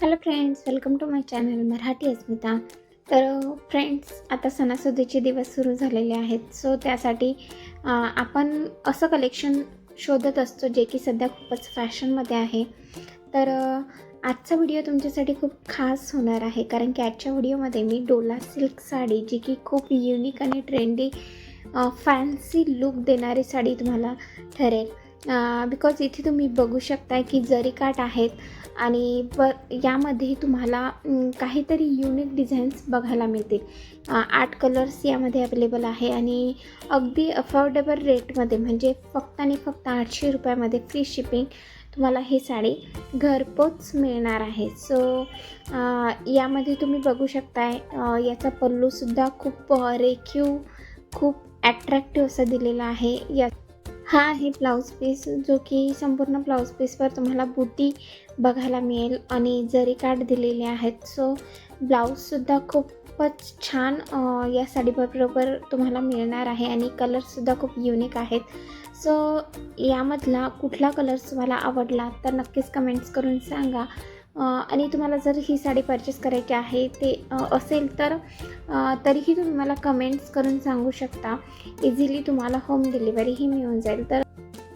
Hello friends welcome to my channel Marathi Asmita तर friends आता सणासुदीचे दिवस सुरू झालेले आहेत. सो त्यासाठी आपण असं कलेक्शन शोधत असतो जे की सध्या खूपच फॅशनमध्ये आहे. तर आजचा व्हिडिओ तुमच्यासाठी खूप खास होणार आहे. कारण की आजच्या व्हिडिओमध्ये मी डोला सिल्क साडी जी की खूप युनिक आणि ट्रेंडी फॅन्सी लुक देणारी साडी तुम्हाला ठरेल. बिकॉज इथे तुम्ही बघू शकताय की जरीकाठ आहेत आणि ब यामध्ये तुम्हाला काहीतरी युनिक डिझाईन्स बघायला मिळतील. आठ कलर्स यामध्ये अवेलेबल आहे आणि अगदी अफोर्डेबल रेटमध्ये म्हणजे फक्त आणि फक्त आठशे रुपयामध्ये फ्री शिपिंग तुम्हाला ही साडी घरपोच मिळणार आहे. सो यामध्ये तुम्ही बघू शकताय याचा पल्लूसुद्धा खूप रेखीव खूप ॲट्रॅक्टिव्ह असा दिलेला आहे. या हा आहे ब्लाऊज पीस जो की संपूर्ण ब्लाऊज पीसवर तुम्हाला बुटी बघायला मिळेल आणि जरी काठ दिलेले आहेत. सो ब्लाऊजसुद्धा खूपच छान या साडीबरोबर तुम्हाला मिळणार आहे आणि कलर्ससुद्धा खूप युनिक आहेत. सो यामधला कुठला कलर्स तुम्हाला आवडला तर नक्कीच कमेंट्स करून सांगा. आणि तुम्हाला जर ही साडी परचेस करायची आहे ते असेल तर तरीही तुम्ही मला कमेंट्स करून सांगू शकता. इझिली तुम्हाला होम डिलिव्हरीही मिळून जाईल. तर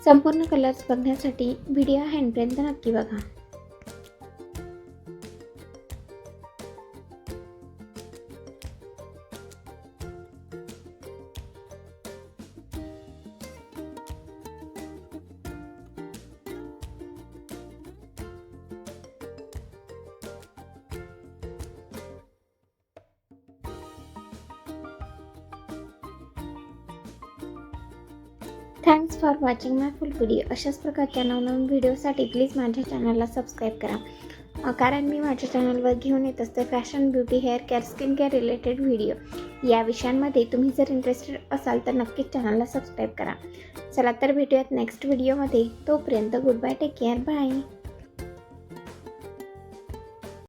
संपूर्ण कलर्स बघण्यासाठी व्हिडिओ हँडपर्यंत नक्की बघा. Thanks for watching my full video अशाच प्रकारच्या नवनवीन व्हिडिओसाठी प्लीज माझ्या चॅनलला सबस्क्राईब करा. कारण मी माझ्या चॅनलवर घेऊन येत असते fashion beauty hair care skin care related video या विषयांमध्ये तुम्ही जर इंटरेस्टेड असाल तर नक्कीच चॅनलला सबस्क्राईब करा. चला तर भेटूयात नेक्स्ट व्हिडिओमध्ये तोपर्यंत good bye take care bye